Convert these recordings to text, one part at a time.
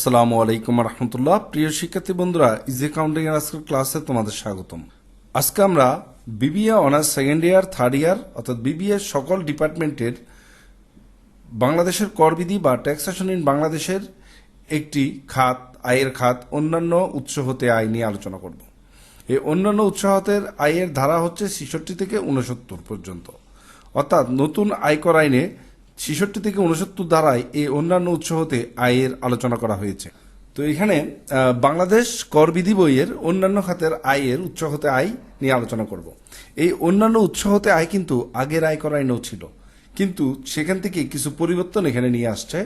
আসসালামু আলাইকুম রহমতুল্লাহ। প্রিয় শিক্ষার্থী বন্ধুরা ইজি কাউন্টিং এর আজকের ক্লাসে তোমাদের স্বাগতম। আজকে আমরা BBA honours second year third year অর্থাৎ বিবিএ সকল ডিপার্টমেন্টের বাংলাদেশের করবিধি বা ট্যাক্সেশন ইন বাংলাদেশের একটি খাত, আয়ের খাত, অন্যান্য উৎস হতে আয় নিয়ে আলোচনা করব। এই অন্যান্য উৎস হতে আয়ের ধারা হচ্ছে ছেষট্টি থেকে উনসত্তর পর্যন্ত। অর্থাৎ নতুন আয়কর আইনে ছেষট্টি থেকে উনসত্তর ধারায় এই অন্যান্য উৎস হতে আয়ের আলোচনা করা হয়েছে। তো এখানে বাংলাদেশ করবিধি বইয়ের অন্যান্য খাতের আয়ের উৎস হতে আয় নিয়ে আলোচনা করব। এই অন্যান্য উৎস হতে আয় কিন্তু আগের আয়কর আইনেও ছিল। কিন্তু সেখান থেকে কিছু পরিবর্তন এখানে নিয়ে আসছে।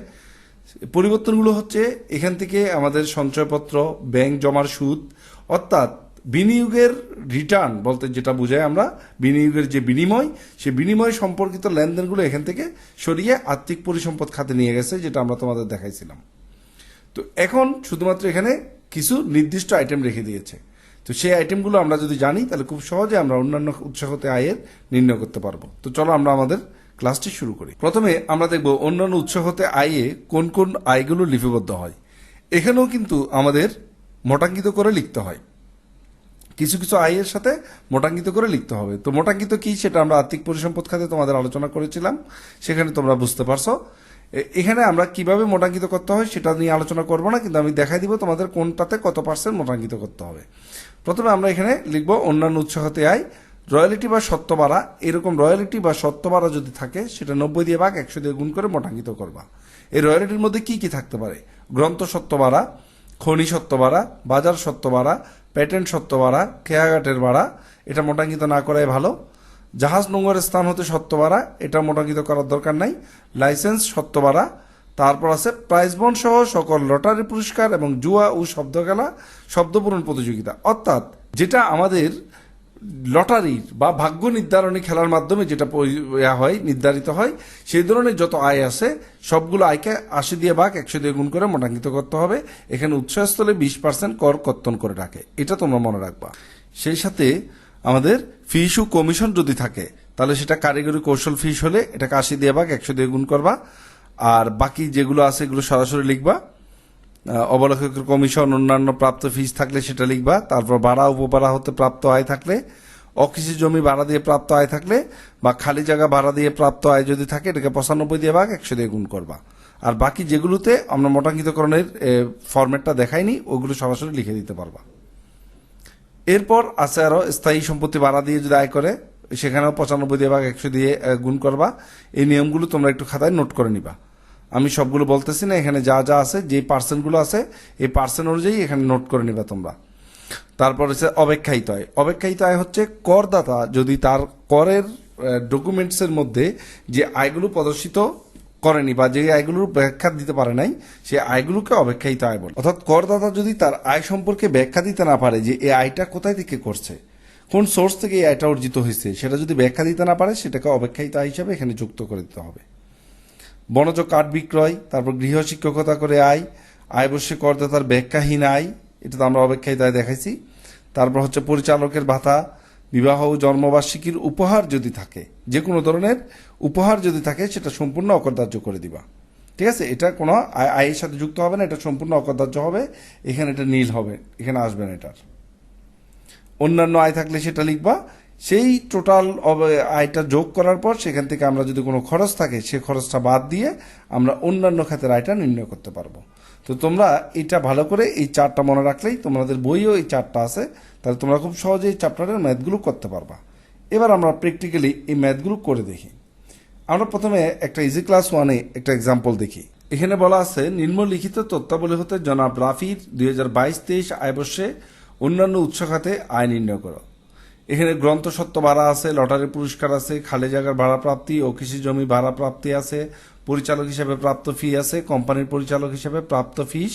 পরিবর্তনগুলো হচ্ছে, এখান থেকে আমাদের সঞ্চয়পত্র, ব্যাংক জমার সুদ, অর্থাৎ বিনিয়োগের রিটার্ন বলতে যেটা বোঝায় আমরা, বিনিয়োগের যে বিনিময় সে বিনিময় সম্পর্কিত লেনদেনগুলো এখান থেকে সরিয়ে আর্থিক পরিসম্পদ খাতে নিয়ে গেছে, যেটা আমরা তোমাদের দেখাইছিলাম। তো এখন শুধুমাত্র এখানে কিছু নির্দিষ্ট আইটেম রেখে দিয়েছে। তো সেই আইটেমগুলো আমরা যদি জানি, তাহলে খুব সহজে আমরা অন্যান্য উৎস হতে আয়ের নির্ণয় করতে পারব। তো চলো আমরা আমাদের ক্লাসটি শুরু করি। প্রথমে আমরা দেখব অন্যান্য উৎস হতে আয়ে কোন কোন আয়গুলো লিপিবদ্ধ হয়। এখানেও কিন্তু আমাদের মোটাঙ্কিত করে লিখতে হয়। কিছু কিছু আয়ের সাথে মোটাঙ্কিত করে লিখতে হবে। তো মোটাঙ্কিত কি সেটা আমরা আর্থিক পরিসম্পদ খাতে তোমাদের আলোচনা করেছিলাম। সেখানে তোমরা বুঝতে পারছ। এখানে আমরা কীভাবে মোটাঙ্কিত করতে হয় সেটা নিয়ে আলোচনা করব না, কিন্তু আমি দেখাই দিব তোমাদের কোনটাতে কত পার্সেন্ট মোটাঙ্কিত করতে হবে। প্রথমে আমরা এখানে লিখব অন্যান্য উৎস হতে আয়। রয়্যালিটি বা সত্য বাড়া এরকম রয়্যালিটি বা সত্য বাড়া যদি থাকে, সেটা নব্বই দিয়ে ভাগ, একশো দিয়ে গুণ করে মোটাঙ্কিত করবা। এই রয়্যালিটির মধ্যে কি কি থাকতে পারে? গ্রন্থ সত্য বাড়া খনি সত্য বাড়া বাজার সত্য বাড়া প্যাটেন্ট সত্য বাড়া, খেয়াঘাটের বাড়া, এটা মোটাঙ্কিত না করাই ভালো। জাহাজ নোংরের স্থান হতে সত্য বাড়া, এটা মোটাঙ্কিত করার দরকার নাই। লাইসেন্স সত্য বাড়া, তারপর আছে প্রাইজ বন্ড সহ সকল লটারি পুরস্কার এবং জুয়া ও শব্দ খেলা শব্দপূরণ প্রতিযোগিতা। অর্থাৎ যেটা আমাদের লটারির বা ভাগ্য নির্ধারণী খেলার মাধ্যমে যেটা হয়, নির্ধারিত হয়, সেই ধরনের যত আয় আছে, সবগুলো আয়কে আশি দিয়ে ভাগ, একশো দিয়ে গুণ করে মোটাঙ্কিত করতে হবে। এখানে উৎসস্থলে বিশ পার্সেন্ট কর কর্তন করে রাখে। এটা তোমরা মনে রাখবা। সেই সাথে আমাদের ফিস ও কমিশন যদি থাকে, তাহলে সেটা কারিগরি কৌশল ফিস হলে এটাকে আশি দিয়ে ভাগ, একশো দিয়ে গুণ করবা। আর বাকি যেগুলো আছে, এগুলো সরাসরি লিখবা। আহ, অবলেখকের কমিশন অন্যান্য প্রাপ্ত ফিস থাকলে সেটা লিখবা তারপর ভাড়া উপভাড়া হতে প্রাপ্ত আয় থাকলে অকৃষি জমি ভাড়া দিয়ে প্রাপ্ত আয় থাকলে বা খালি জায়গা ভাড়া দিয়ে প্রাপ্ত আয় যদি থাকে এটাকে পঁচানব্বই দিয়ে ভাগ একশো দিয়ে গুণ করবা। আর বাকি যেগুলোতে আমরা মোটাঙ্কিতকরণের ফরম্যাটটা দেখাইনি ওগুলো সরাসরি লিখে দিতে পারবা। এরপর আছে আরও স্থায়ী সম্পত্তি ভাড়া দিয়ে যদি আয় করে সেখানেও পঁচানব্বই দিয়ে ভাগ একশো দিয়ে গুণ করবা। এই নিয়মগুলো তোমরা একটু খাতায় নোট করে নিবা। আমি সবগুলো বলতেছি না, এখানে যা যা আছে যে পার্সেন্টগুলো আছে, এই পার্সেন্ট অনুযায়ী এখানে নোট করে নিবা তোমরা। তারপর হচ্ছে অপেক্ষায়িত আয়। অপেক্ষায়িত আয় হচ্ছে করদাতা, যদি তার করের ডকুমেন্টস এর মধ্যে যে আয়গুলো প্রদর্শিত করেনি বা যে আয়গুলোর ব্যাখ্যা দিতে পারে নাই, সে আয়গুলোকে অপেক্ষায়িত আয় বলে। অর্থাৎ করদাতা যদি তার আয় সম্পর্কে ব্যাখ্যা দিতে না পারে যে এই আয়টা কোথায় থেকে করছে, কোন সোর্স থেকে এই আয়টা অর্জিত হয়েছে, সেটা যদি ব্যাখ্যা দিতে না পারে, সেটাকে অবেক্ষায়িত আয় হিসাবে এখানে যুক্ত করে দিতে হবে। বনজ কাঠ বিক্রয়, তারপর গৃহ শিক্ষকতা করে আয় আয় বসে করদাতার ব্যাখ্যাহীন আয়, এটা তো আমরা অপেক্ষায় তাই দেখাইছি। তারপর হচ্ছে পরিচালকের ভাতা, বিবাহ জন্মবার্ষিকীর উপহার যদি থাকে যে কোনো ধরনের উপহার যদি থাকে, সেটা সম্পূর্ণ অকরদার্য করে দিবা। ঠিক আছে? এটা কোনো আয়- আয়ের সাথে যুক্ত হবে না, এটা সম্পূর্ণ অকরদার্য হবে। এখানে এটা নীল হবে, এখানে আসবে না এটার। অন্যান্য আয় থাকলে সেটা লিখবা সেই টোটাল আয়টা যোগ করার পর সেখান থেকে আমরা যদি কোনো খরচ থাকে, সে খরচটা বাদ দিয়ে আমরা অন্যান্য খাতের আয়টা নির্ণয় করতে পারব। তো তোমরা এটা ভালো করে এই চারটা মনে রাখলেই তোমাদের বইও এই চারটা আছে, তাহলে তোমরা খুব সহজে এই চ্যাপ্টারের ম্যাথগুলো করতে পারবা। এবার আমরা প্র্যাকটিক্যালি এই ম্যাথগুলো করে দেখি। আমরা প্রথমে একটা ইজি ক্লাস ওয়ানে একটা এক্সাম্পল দেখি। এখানে বলা আছে, নিম্নলিখিত তথ্যাবলী হতে জনাব রাফির দুই হাজার বাইশ তেইশ আয় বর্ষে অন্যান্য উৎস খাতে আয় নির্ণয় করো। এখানে গ্রন্থ সত্য ভাড়া আছে, লটারি পুরস্কার আছে, খালি জায়গার ভাড়া প্রাপ্তি ও কৃষি জমি ভাড়া প্রাপ্তি আছে। পরিচালক হিসেবে প্রাপ্ত ফি আছে কোম্পানির পরিচালক হিসেবে প্রাপ্ত ফিস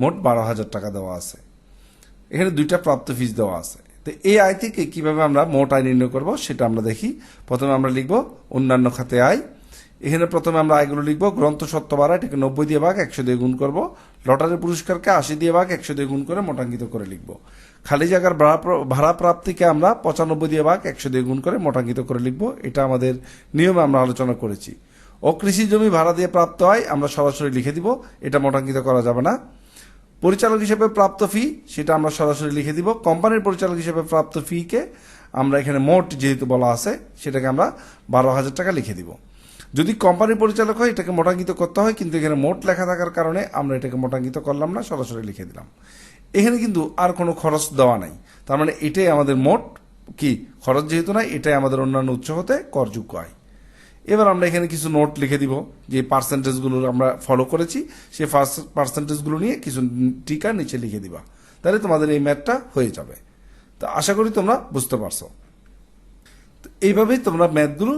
মোট বারো হাজার টাকা দেওয়া আছে। এখানে দুইটা প্রাপ্ত ফিস দেওয়া আছে। তো এই আয় থেকে কীভাবে আমরা মোট আয় নির্ণয় করব সেটা আমরা দেখি। প্রথমে আমরা লিখব অন্যান্য খাতে আয়। এখানে প্রথমে আমরা আয়গুলো লিখব, গ্রন্থ সত্য ভাড়া, এটাকে নব্বই দিয়ে ভাগ একশো দিয়ে গুণ করব। লটারি পুরস্কারকে আশি দিয়ে ভাগ একশো দিয়ে গুণ করে মোটাঙ্কিত করে লিখব। খালি জায়গার ভাড়া প্রাপ্তিকে আমরা পঁচানব্বই দিয়ে ভাগ একশো দিয়ে গুণ করে মোটাঙ্কিত করে লিখব। এটা আমাদের নিয়মে আমরা আলোচনা করেছি। অকৃষি জমি ভাড়া দিয়ে প্রাপ্ত হয়, আমরা সরাসরি লিখে দিব, এটা মোটাঙ্কিত করা যাবে না। পরিচালক হিসেবে প্রাপ্ত ফি সেটা আমরা সরাসরি লিখে দিব। কোম্পানির পরিচালক হিসেবে প্রাপ্ত ফিকে আমরা এখানে মোট যেহেতু বলা আছে, সেটাকে আমরা বারো হাজার টাকা লিখে দিব। যদি কোম্পানির পরিচালক হয়, এটাকে মোটাঙ্কিত করতে হয়, কিন্তু এখানে মোট লেখা থাকার কারণে আমরা এটাকে মোটাঙ্কিত করলাম না, সরাসরি লিখে দিলাম। এখানে কিন্তু আর কোনো খরচ দেওয়া নাই। তার মানে এটাই আমাদের মোট কি? খরচ যেহেতু নাই, এটাই আমাদের অন্যান্য উৎস হতে করযোগ্য হয় এবার আমরা এখানে কিছু নোট লিখে দিব, যে পার্সেন্টেজগুলো আমরা ফলো করেছি সেই পার্সেন্টেজগুলো নিয়ে কিছু টিকা নিচে লিখে দিবা। তাহলে তোমাদের এই ম্যাথটা হয়ে যাবে। তো আশা করি তোমরা বুঝতে পারছ। এইভাবেই তোমরা ম্যাথগুলো